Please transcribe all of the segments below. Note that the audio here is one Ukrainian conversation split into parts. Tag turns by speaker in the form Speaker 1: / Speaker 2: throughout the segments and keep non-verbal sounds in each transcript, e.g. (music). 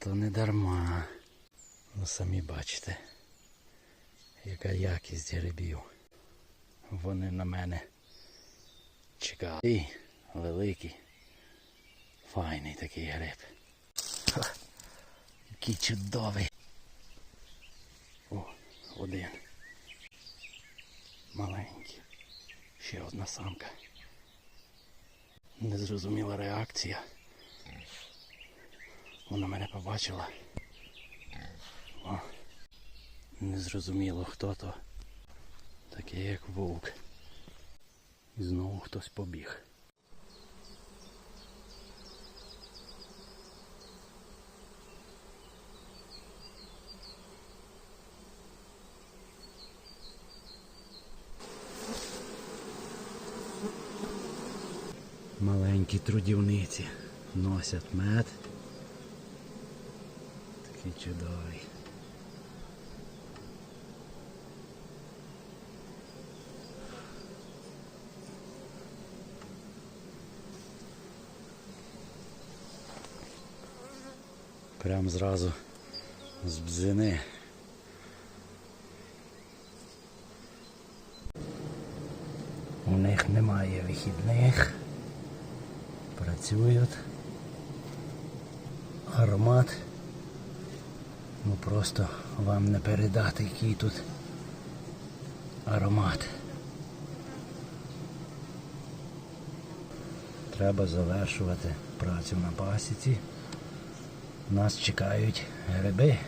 Speaker 1: То не дарма. Ну самі бачите, яка якість грибів. Вони на мене чекали. Великий, файний такий гриб. Ха, який чудовий. О, один. Маленький. Ще одна самка. Незрозуміла реакція. Вона мене побачила. О, незрозуміло хто то. Такий як вовк. І знову хтось побіг. Маленькі трудівниці носять мед. Такий чудовий. Прям зразу з бзини. У них немає вихідних. Працюють. Аромат. Ну просто вам не передати, який тут аромат. Треба завершувати працю на пасіці. Нас чекають гриби.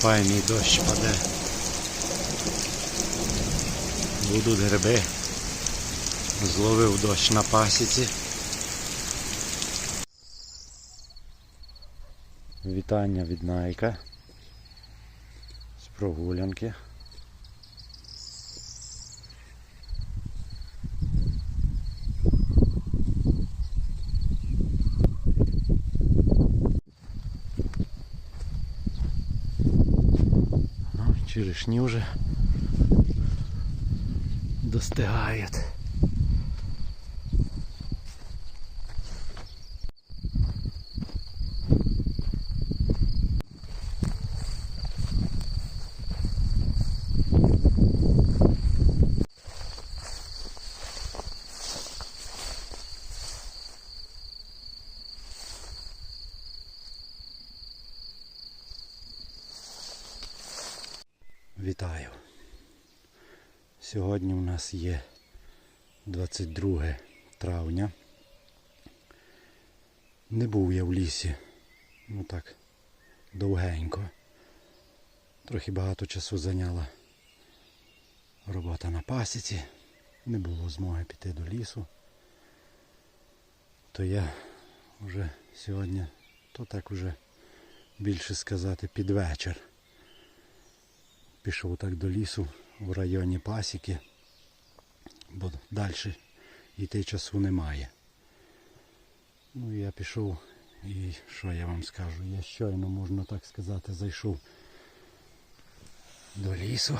Speaker 1: Файний дощ паде. Будуть гриби. Зловив дощ на пасіці. Вітання від Найка. З прогулянки. Ну, черешні вже достигають. Вітаю. Сьогодні у нас є 22 травня. Не був я в лісі. Ну так, довгенько. Трохи багато часу зайняла робота на пасіці. Не було змоги піти до лісу. То я вже сьогодні, то так уже більше сказати, під вечір. Пішов так до лісу в районі пасіки, бо далі йти часу немає. Ну я пішов і що я вам скажу? Я щойно, можна так сказати, зайшов до лісу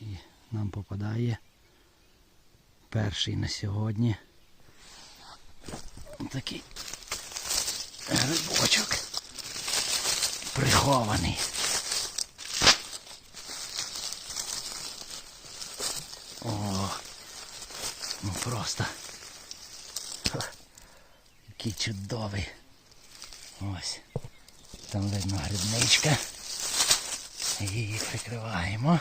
Speaker 1: і нам попадає перший на сьогодні такий грибочок прихований. О, ну просто. Ха, який чудовий. Ось. Там видно грибничка. Її прикриваємо.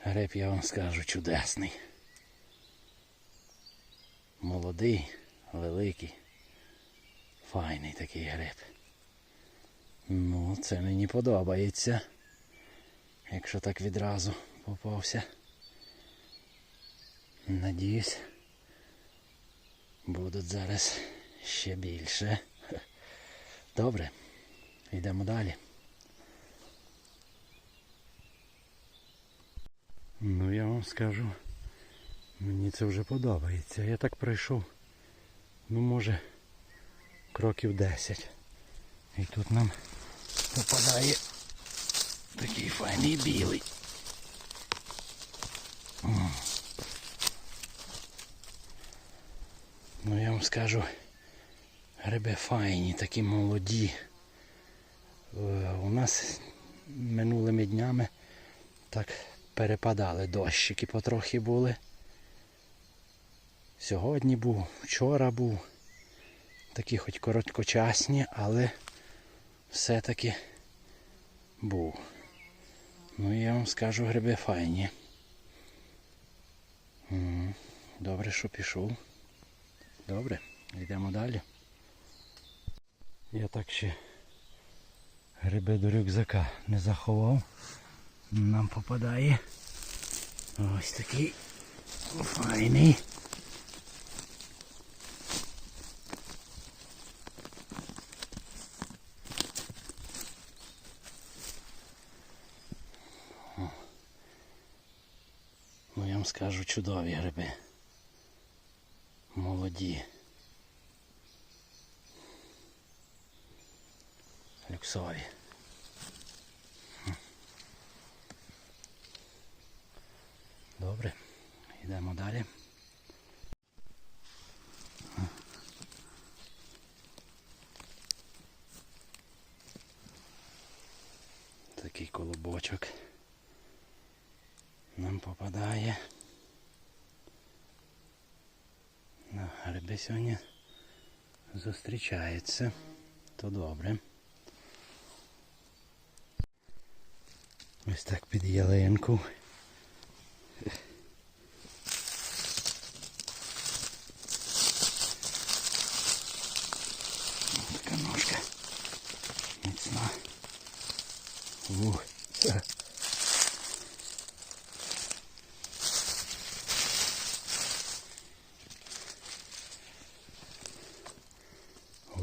Speaker 1: Гриб, я вам скажу, чудесний. Молодий, великий, файний такий гриб. Ну, це мені подобається якщо так відразу попався. Надіюсь, будуть зараз ще більше. Добре, йдемо далі. Ну я вам скажу, мені це вже подобається. Я так пройшов, ну може, кроків 10. І тут нам попадає такий файний білий. Ну я вам скажу, гриби файні, такі молоді. Е, У нас минулими днями так перепадали дощики потрохи були. Сьогодні був, вчора був. Такі хоч короткочасні, але все-таки був. Ну я вам скажу, гриби файні. Добре, що пішов. Добре, йдемо далі. Я так ще гриби до рюкзака не заховав. Нам попадає ось такий файний. Скажу чудові гриби. Молоді. Люксові. Хм. Добре, йдемо далі. Такий колобочок нам попадає. Гриби сьогодні зустрічається. То добре. Ось так під ялинку. Така ножка. Міцна. Ух.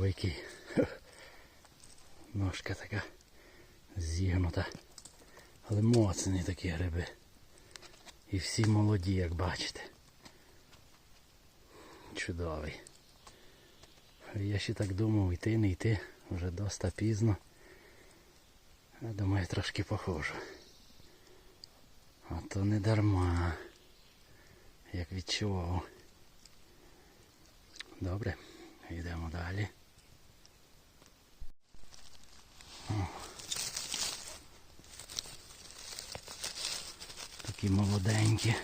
Speaker 1: Ой, який. Ножка така зігнута. Але моцні такі гриби. І всі молоді, як бачите. Чудовий. Я ще так думав йти, не йти. Вже доста пізно. Я думаю, трошки похожу. А то не дарма. Як відчував. Добре, йдемо далі. Такі молоденькі.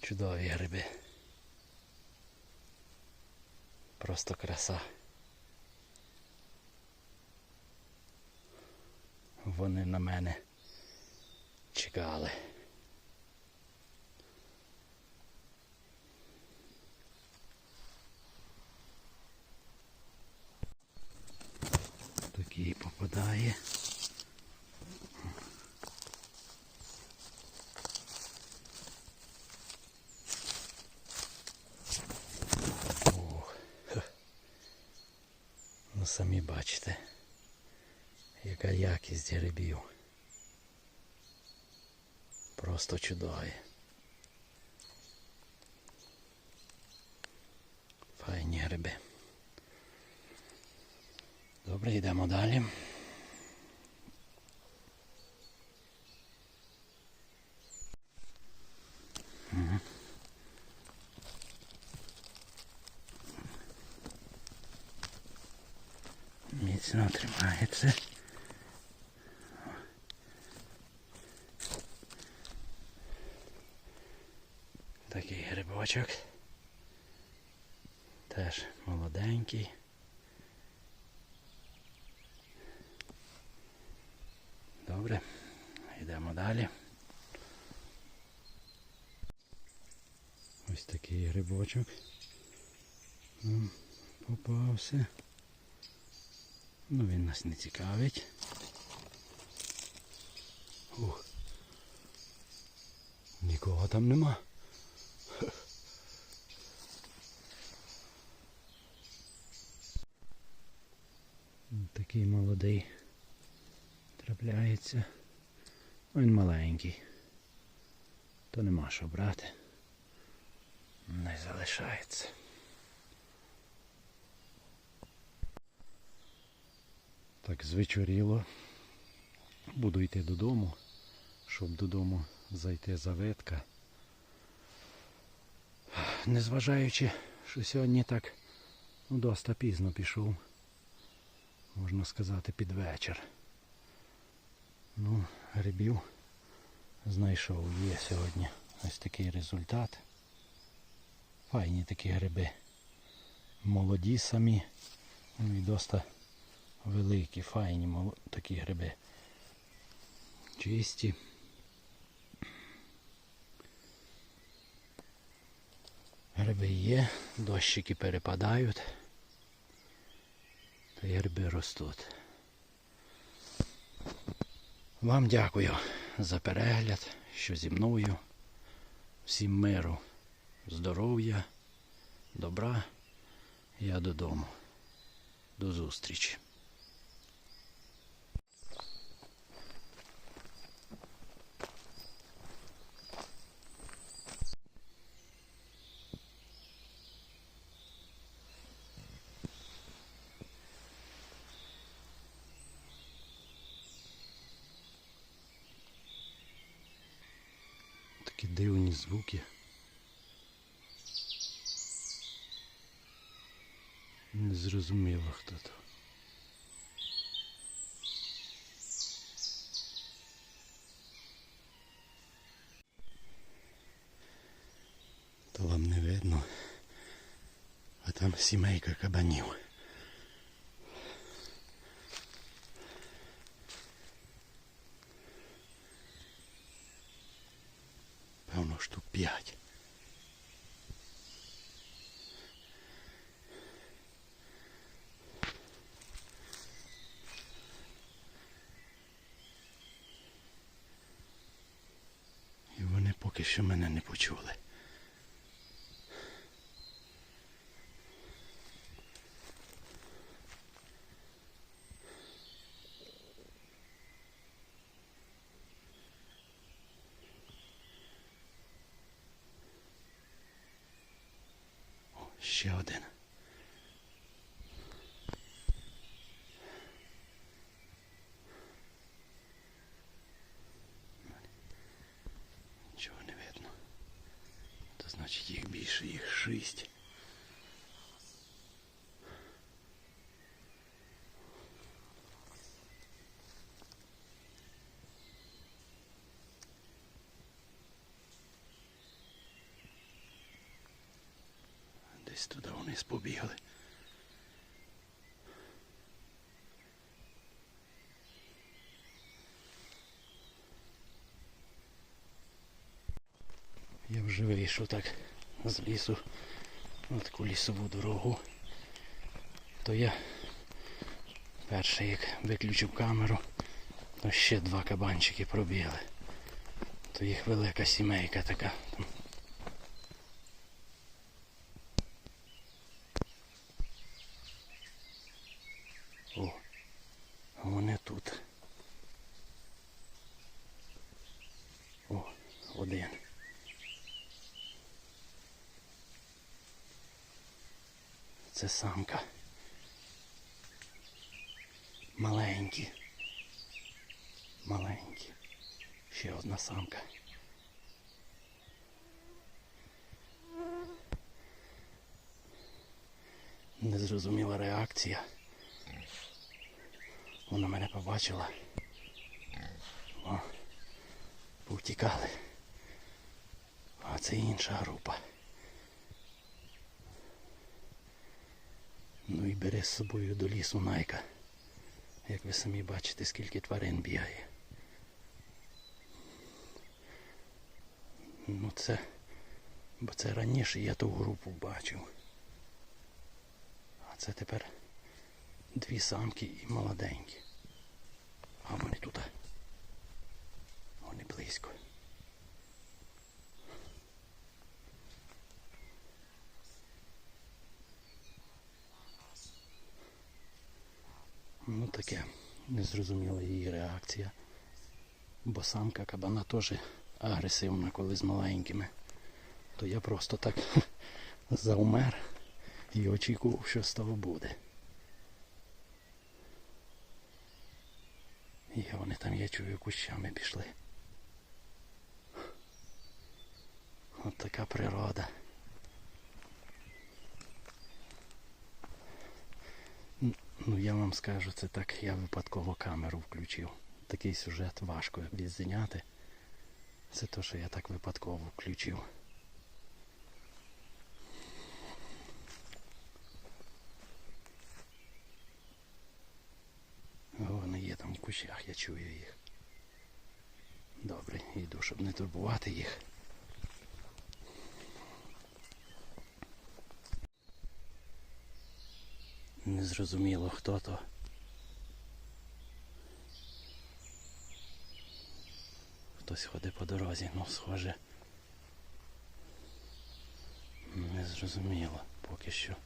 Speaker 1: Чудові гриби. Просто краса. Вони на мене чекали. Такий попадає. Ну самі бачите, яка якість грибів. Просто чудові. Файні гриби. Добре, йдемо далі. Тримається. Такий грибочок. Теж молоденький. Добре, йдемо далі. Ось такий грибочок. Попався. Ну він нас не цікавить. Ух. Нікого там нема. Такий молодий трапляється. Він маленький. То нема що брати. не залишається. Так, звечоріло. Буду йти додому, щоб додому зайти за ветка. Незважаючи, що сьогодні так ну, доста пізно пішов, можна сказати, під вечір. Ну, грибів знайшов. Є сьогодні ось такий результат. Файні такі гриби. Молоді самі. Ну і доста великі, файні такі гриби. Чисті. Гриби є, дощики перепадають. Та й гриби ростуть. Вам дякую за перегляд, що зі мною. Всім миру, здоров'я, добра. Я додому. До зустрічі. Дивні звуки. Не зрозуміло хто то. То вам не видно. А там сімейка кабанів. Певно, штук п'ять. І вони поки що мене не почули. О, ще один. Нічого не видно. Значить їх більше, їх шість. Десь туди вниз побігли. Я вже вийшов так з лісу на таку лісову дорогу. То я перший як виключив камеру, то ще два кабанчики пробігли. То їх велика сімейка така. Там О, а вони тут. О, один. Це самка. Маленькі. Маленькі. Ще одна самка. Незрозуміла реакція. Вона мене побачила. О, повтікали. А це інша група. Ну і бере з собою до лісу найка. Як ви самі бачите, скільки тварин бігає. Ну це. Бо це раніше я ту групу бачив. А це тепер дві самки і молоденькі. А вони тут. Вони близько. Ну таке, незрозуміла її реакція. Бо самка кабана теж агресивна, коли з маленькими. То я просто так (laughs) завмер і очікував, що з того буде. І вони там, я чую, кущами пішли. От така природа. Ну я вам скажу, це так, я випадково камеру включив. Такий сюжет важко відзняти. Це то, що я так випадково включив. Вони є там в кущах, я чую їх. Добре, йду, щоб не турбувати їх. Незрозуміло хто то. Хтось ходить по дорозі, ну схоже. Незрозуміло поки що.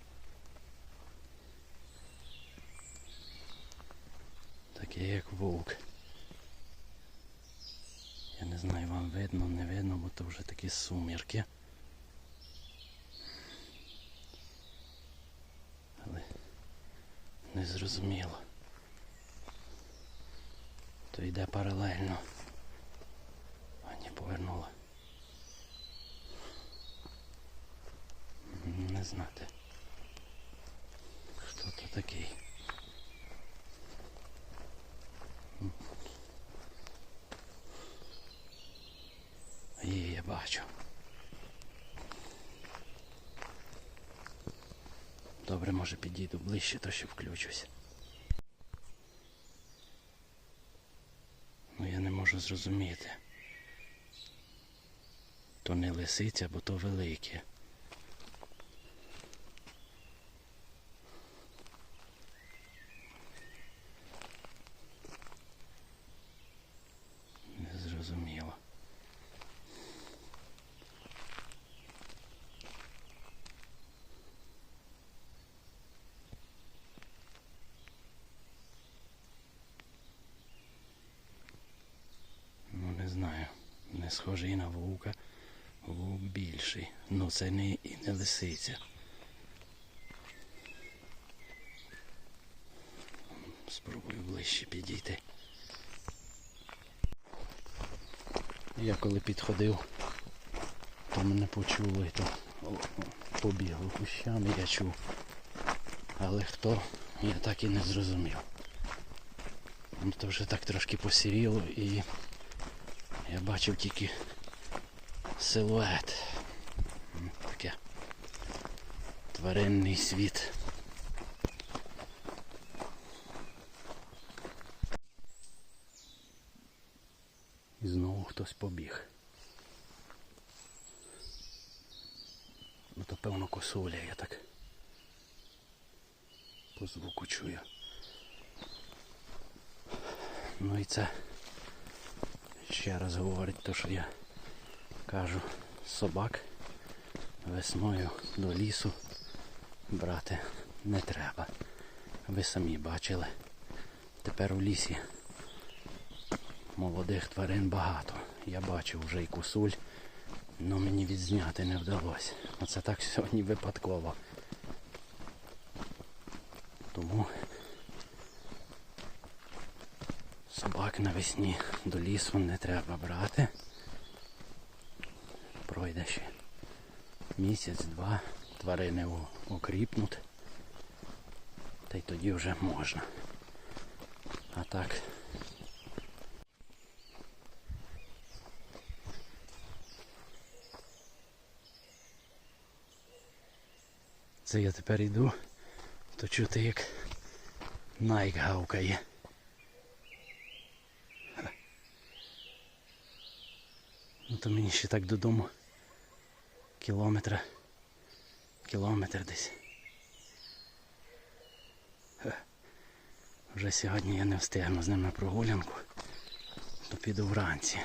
Speaker 1: Таке як вовк. Я не знаю, вам видно, не видно, бо то вже такі сумірки. Незрозуміло. То йде паралельно. А не повернула. Не знати. Хто то такий. Її я бачу. Добре, може підійду ближче, то ще включусь. Ну я не можу зрозуміти. То не лисиця, бо то велике. Не зрозуміло. Ну не знаю. Не схожий на вовка. Вовк більший. Ну це не і не лисиця. Спробую ближче підійти. Я коли підходив, то мене почули, то побігли кущами, я чув. Але хто, я так і не зрозумів. Ну, то вже так трошки посіріло і я бачив тільки силует. Таке тваринний світ. І знову хтось побіг. Ну то певно косуля, я так по звуку чую. Ну і це ще раз говорить те, що я кажу, собак весною до лісу брати не треба. Ви самі бачили. Тепер у лісі молодих тварин багато. Я бачив вже і кусуль, але мені відзняти не вдалося. Оце так сьогодні випадково. Тому собак навесні до лісу не треба брати. Пройде ще місяць-два, тварини окріпнуть. Та й тоді вже можна. А так. Це я тепер йду, то чути як найк гавкає. То мені ще так додому кілометра. Кілометр десь. Вже сьогодні я не встигну з ним на прогулянку, то піду вранці.